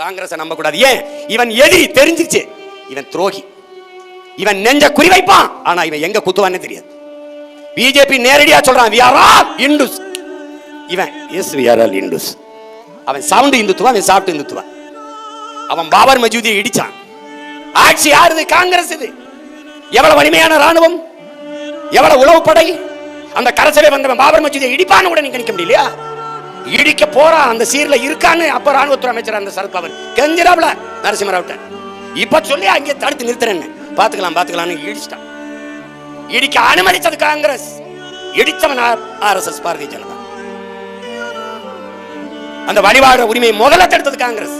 காங்கிரஸ் நம்ப கூடாது ஏன்? இவன் எதிரி தெரிஞ்சிச்சு இவன் துரோகி. இவன் நெஞ்ச குறி வைப்பான். ஆனா இவன் எங்க குத்துவான்னு தெரியாது. பிஜேபி நேரடியா சொல்றான் வி ஆர் ஆல் இந்துஸ் இவன் yes we are all Hindus அவன் சவுண்டு இந்துத்துவா அவன் சாப்பிட்டு இந்துத்துவா அவன் பாபர் மஜூதியை இடிச்சான். ஆட்சி யாருது காங்கிரஸ் இது. எவ்வளவு வலிமையான ராணுவம் எவ்வளவு உளவுப்படை? அந்த கரசவே வந்தவன் பாபர் மஜூதியை இடிப்பான்னு கூட நீங்க நினைக்க முடியலையா? இடிக்க போறான் அந்த சீர்ல இருக்கான்னு அப்ப ராணுவத்துறை அமைச்சர் அந்த சரத் பவர் கெஞ்சிராப்ல நரசிம்மராவ்ட்ட. இப்ப சொல்லி அங்கே தடுத்து நிறுத்துறேன்னு. பாத்துக்கலாம் பாத்துக்கலாம்னு இடிச்சிட்டான். இடிக்க அனுமதிச்சது காங்கிரஸ். இடிச்சவன் எஸ் பாரதிய ஜனதா. அந்த வழிபாடு உரிமையை முதல்ல தடுத்தது காங்கிரஸ்.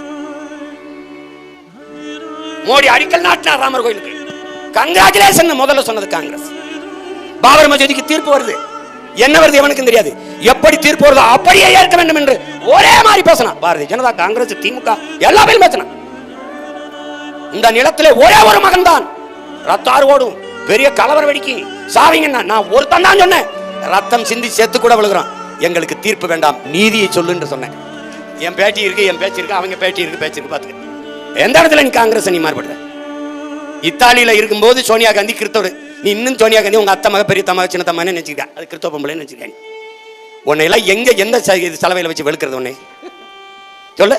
மோடி அடிக்கல் நாட்டினார் ராமர் கோயிலுக்கு. கங்கராச்சுலேஷன் முதல்ல சொன்னது காங்கிரஸ். பாபர் மசூதிக்கு தீர்ப்பு வருது. என்ன வருது எவனுக்கும் தெரியாது. எப்படி தீர்ப்பு வருதோ அப்படியே ஏற்க வேண்டும் என்று ஒரே மாதிரி பேசினான். பாரதிய ஜனதா காங்கிரஸ் திமுக எல்லா பேரும் இந்த நிலத்திலே ஒரே ஒரு மகன் தான் ரத்தாறு ஓடும் பெரிய கலவர வெடிக்கு சாவிங்கன்னா நான் ஒருத்தன் தான் சொன்னேன். ரத்தம் சிந்தி சேர்த்து கூட விழுகிறான். எங்களுக்கு தீர்ப்பு வேண்டாம் நீதியை சொல்லுன்னு சொன்னேன். என் பேட்டி இருக்கு என் பேச்சு இருக்கு அவங்க பேட்டி இருக்கு பேச்சு இருக்கு பாத்துக்க. எந்த இடத்துல நீ காங்கிரஸ் நீ மாறுபடுற? இத்தாலியில இருக்கும்போது சோனியா காந்தி கிறிஸ்தவர் நீ இன்னும் சோனியா காந்தி உங்க அத்தமாக பெரிய தமாக சின்ன தம்மான்னு நினைச்சிருக்க அது கிறிஸ்தவ பொம்பளைன்னு நினைச்சிருக்க நீ. உன்னை எல்லாம் எங்க எந்த சலவையில வச்சு வெளுக்கிறது உன்னை? சொல்லு.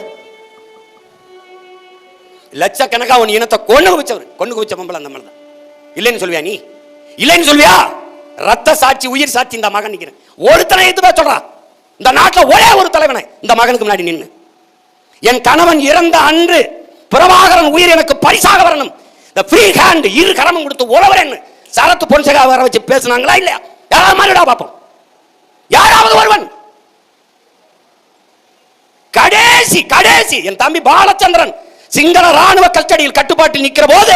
லட்சக்கணக்கா உன் இனத்தை கொண்டு குவிச்சவர். கொண்டு குவிச்ச பொம்பளை அந்த மாதிரி தான் இல்லைன்னு சொல்வியா நீ? இல்லைன்னு சொல்வியா ரத்த சாட்சி உயிர் சாட்சி இந்த மகன் நிக்கிறேன். ஒருத்தனை எதுவே சொல்றா? இந்த நாட்டில் ஒரே ஒரு தலைவனை இந்த மகனுக்கு முன்னாடி நின்று என் கணவன் இறந்த அன்று பிரபாகரன் உயிர் எனக்கு பரிசாக வரணும். இந்த ஃப்ரீ ஹேண்ட் இரு கரமும் கொடுத்து உறவரன் சரத்து பொன்சகா வர வச்சு பேசுனாங்களா இல்லையா? யாராவது மாதிரிடா பார்ப்போம். யாராவது ஒருவன். கடைசி கடைசி என் தம்பி பாலச்சந்திரன் சிங்கள ராணுவ கஸ்டடியில் கட்டுப்பாட்டில் நிற்கிற போது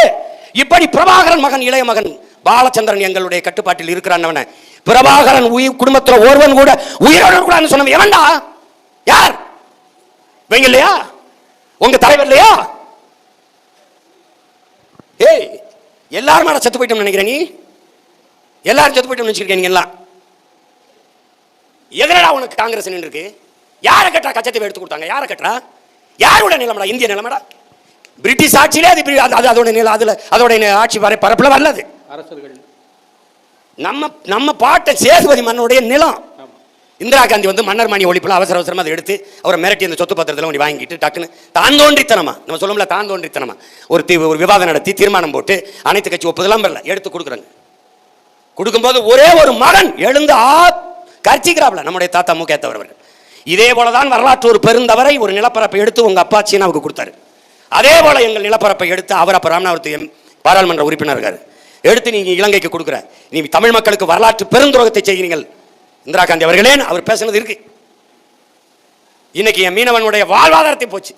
இப்படி பிரபாகரன் மகன் இளைய மகன் பாலச்சந்திரன் எங்களுடைய கட்டுப்பாட்டில் இருக்கிறான் பிரபாகரன் உயிர் குடும்பத்துல ஒருவன் கூட உயிரோடு கூடாதுன்னு சொன்னவன் எவன்டா? யார்? இவங்க இல்லையா? உங்க தலைவர் இல்லையா? ஏய் எல்லாரும் மேல செத்து போயிட்டோம்னு நினைக்கிறேன் நீ? எல்லாரும் செத்து போயிட்டோம்னு வச்சிருக்கீங்க நீங்க எல்லாம்? எதிரடா உனக்கு காங்கிரஸ் நின்று இருக்கு? யாரை கட்டுறா கச்சத்தீவை எடுத்து கொடுத்தாங்க? யாரை கட்டுறா யாரோட நிலமடா? இந்திய நிலமடா? பிரிட்டிஷ் ஆட்சியிலே அது அது- அது அதோட நிலம் அதுல அதோட ஆட்சி வரை பரப்புல வரலது அரசர்கள். நம்ம நம்ம பாட்டன் சேதுபதி மன்னனுடைய நிலம். இந்திரா காந்தி வந்து மன்னர் மணி ஒழிப்புல அவசர அவசரமாக அதை எடுத்து அவரை மிரட்டி அந்த சொத்து பத்திரத்தில் ஒன்று வாங்கிட்டு டக்குன்னு தான் தோன்றித்தனமா. நம்ம சொல்லும்ல தான் தோன்றித்தனமா. ஒரு தீ ஒரு விவாதம் நடத்தி தீர்மானம் போட்டு அனைத்து கட்சி ஒப்புதலாம் வரல எடுத்து கொடுக்குறாங்க. கொடுக்கும்போது ஒரே ஒரு மகன் எழுந்து ஆ கர்ச்சிக்கிறாப்ல நம்முடைய தாத்தா முகேத்தவர் அவர்கள். இதே போல தான் வரலாற்று ஒரு பெருந்தவரை ஒரு நிலப்பரப்பை எடுத்து உங்கள் அப்பா சீனாவுக்கு கொடுத்தாரு. அதே போல எங்கள் நிலப்பரப்பை எடுத்து அவர் அப்போ ராமநாதபுரத்து பாராளுமன்ற உறுப்பினர் இருக்காரு. எடுத்து நீங்கள் இலங்கைக்கு கொடுக்குற நீ தமிழ் மக்களுக்கு வரலாற்று பெருந்துரோகத்தை செய்கிறீர்கள். இந்திரா காந்தி அவர்களே அவர் பேசுனது இருக்கு. இன்னைக்கு என் மீனவனுடைய வாழ்வாதாரத்தை போச்சு.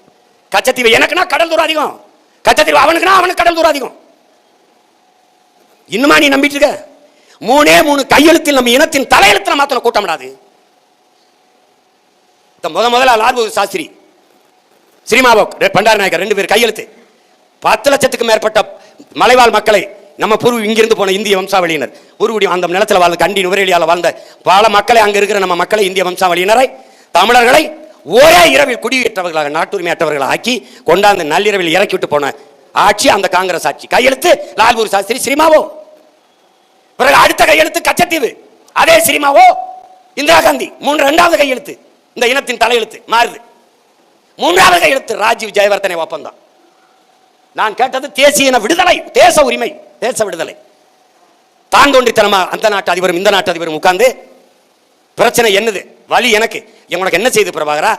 கச்சத்தீவு எனக்குன்னா கடல் தூரம் அதிகம். கச்சத்தீவு அவனுக்குன்னா அவனுக்கு கடல் தூரம் அதிகம். இன்னுமா நீ நம்பிட்டு இருக்க? மூணே மூணு கையெழுத்தில் நம்ம இனத்தின் தலையெழுத்தில் மாத்தணும் கூட்டமிடாது. இந்த முத முதல்ல லால்பகதூர் சாஸ்திரி ஸ்ரீமாவோக் பண்டார நாயக்கர் ரெண்டு பேர் கையெழுத்து. பத்து லட்சத்துக்கு மேற்பட்ட மலைவாழ் மக்களை நம்ம பூர்வ இங்கிருந்து போன இந்திய வம்சாவளியினர். பூர்வடி அந்த நிலத்தில் வாழ்ந்த கண்டி நுவரேலியால் வாழ்ந்த பல மக்களை அங்கே இருக்கிற நம்ம மக்களை இந்திய வம்சாவளியினரை தமிழர்களை ஒரே இரவில் குடியேற்றவர்களாக நாட்டுரிமையற்றவர்களாக ஆக்கி கொண்டாந்து நள்ளிரவில் இறக்கி விட்டு போன ஆட்சி அந்த காங்கிரஸ் ஆட்சி. கையெழுத்து லால்பூர் சாஸ்திரி சினிமாவோ? பிறகு அடுத்த கையெழுத்து கச்சத்தீவு. அதே சினிமாவோ? இந்திரா காந்தி. மூன்று ரெண்டாவது கையெழுத்து. இந்த இனத்தின் தலையெழுத்து மாறுது. மூன்றாவது கையெழுத்து ராஜீவ் ஜெயவர்தனை ஒப்பந்தம். நான் கேட்டது தேசிய இன விடுதலை தேச உரிமை. தேச விடுதலை. தான் தோன்றித்தனமா அந்த நாட்டு அதிபரும் இந்த நாட்டு அதிபரும் உட்கார்ந்து பிரச்சனை என்னது? வழி எனக்கு. உனக்கு என்ன செய்து பிரபாகரா?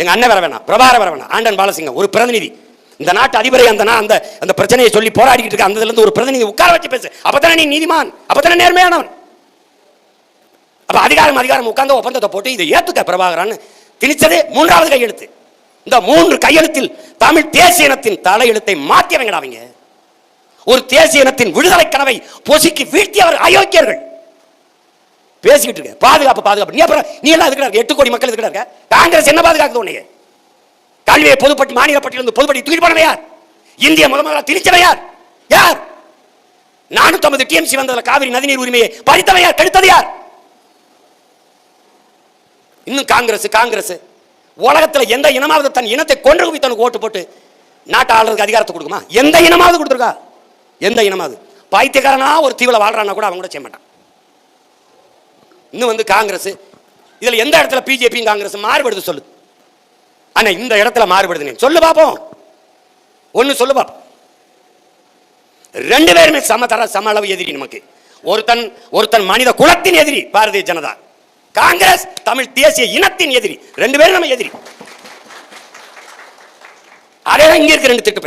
எங்க அண்ணன் வர வேணாம். பிரபாகர வர வேணாம். ஆண்டன் பாலசிங்கம் ஒரு பிரதிநிதி. இந்த நாட்டு அதிபரை அந்த அந்த அந்த பிரச்சனையை சொல்லி போராடிக்கிட்டு இருக்க அந்த இருந்து ஒரு பிரதிநிதி உட்கார வச்சு பேசு. அப்பதானே நீ நீதிமான். அப்பதானே நேர்மையானவன். அப்ப அதிகாரம் அதிகாரம் உட்கார்ந்து ஒப்பந்தத்தை போட்டு இதை ஏத்துக்க பிரபாகரான்னு திணிச்சது மூன்றாவது கையெழுத்து. இந்த மூன்று கையெழுத்தில் தமிழ் தேசிய இனத்தின் தலையெழுத்தை மாற்றியவங்கடா அவங்க. ஒரு தேசிய இனத்தின் விடுதலை கனவை பொசுக்கி வீழ்த்தியவர் அயோக்கியர்கள். பேசிக்கிட்டு இருக்க. பாதுகாப்பு பாதுகாப்பு. நீ அப்புறம் நீ எல்லாம் அதுக்கு எட்டு கோடி மக்கள் இதுக்கு காங்கிரஸ் என்ன பாதுகாக்குது உன்னைய? கல்வியை பொதுப்பட்டி மாநில பட்டியலிருந்து பொதுப்பட்டி தூக்கி போனவை யார்? இந்திய முத திணிச்சவை யார்? யார்? நானூத்தி டிஎம்சி வந்ததுல காவிரி நதிநீர் உரிமையை பறித்தவை யார்? கெடுத்தது யார்? இன்னும் காங்கிரஸ் காங்கிரஸ். உலகத்தில் எந்த இனமாவது தன் இனத்தை கொன்று தனக்கு ஓட்டு போட்டு நாட்டை ஆளுறதுக்கு அதிகாரத்தை கொடுக்குமா? எந்த இனமாவது கொடுத்துருக்கா? எந்த இனமாவது. பைத்தியக்காரனா ஒரு தீவில் வாழ்றான்னா கூட அவன் கூட செய்ய மாட்டான். இன்னும் வந்து காங்கிரஸ் இதில் எந்த இடத்துல பிஜேபியும் காங்கிரஸ் மாறுபடுது சொல்லு. ஆனா இந்த இடத்துல மாறுபடுது நீ சொல்லு பார்ப்போம் ஒன்று சொல்லு பார்ப்போம் ரெண்டு பேருமே சமதர சம அளவு எதிரி நமக்கு. ஒருத்தன் ஒருத்தன் மனித குலத்தின் எதிரி பாரதிய ஜனதா. காங்கிரஸ் தமிழ் தேசிய இனத்தின் எதிரி. ரெண்டு பேரும் நம்ம எதிரி. அதே இங்க இருக்க ரெண்டு திட்டு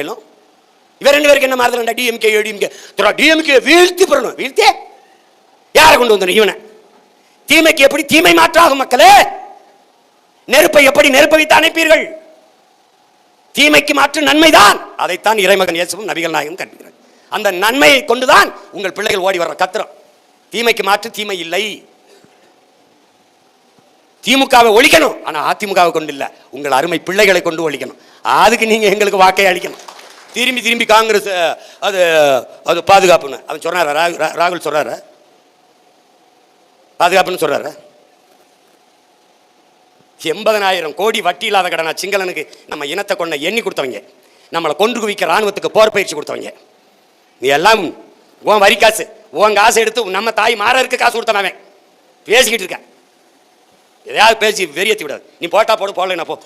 இவர் ரெண்டு பேருக்கு என்ன மாறுதல் டிஎம்கே ஏடிஎம்கே டிஎம்கே வீழ்த்தி பெறணும். வீழ்த்தியே யாரை கொண்டு வந்தன? இவனை. தீமைக்கு எப்படி தீமை மாற்றாகும் மக்களே? நெருப்பை எப்படி நெருப்பை வைத்து அணைப்பீர்கள்? தீமைக்கு மாற்று நன்மைதான். அதைத்தான் இறைமகன் இயேசுவும் நபிகள் நாயகம் கற்பிக்கிறார். அந்த நன்மையை கொண்டுதான் உங்கள் பிள்ளைகள் ஓடி வர்ற கத்திரம். தீமைக்கு மாற்று தீமை இல்லை. திமுகவை ஒழிக்கணும். ஆனால் அதிமுகவை கொண்டு இல்லை. உங்கள் அருமை பிள்ளைகளை கொண்டு ஒழிக்கணும். அதுக்கு நீங்க எங்களுக்கு வாக்கை அளிக்கணும். திரும்பி திரும்பி காங்கிரஸ் அது அது பாதுகாப்புன்னு. அவன் சொன்னாரா? ரா- ராகுல் சொல்கிறார பாதுகாப்புன்னு சொல்கிறார எண்பதனாயிரம் கோடி வட்டி இல்லாத கடனா சிங்களனுக்கு நம்ம இனத்தை கொண்ட எண்ணி கொடுத்தவங்க. நம்மளை கொண்டு குவிக்க ராணுவத்துக்கு போர் பயிற்சி கொடுத்தவங்க. நீ எல்லாம் உன் வரி காசு உன் காசு எடுத்து நம்ம தாய் மாறருக்கு காசு கொடுத்தவன் அவன். பேசிக்கிட்டு இருக்க எதையாவது பேசி வெறியத்தி விடாது. நீ போட்டா போடு போடலைன்னா போ.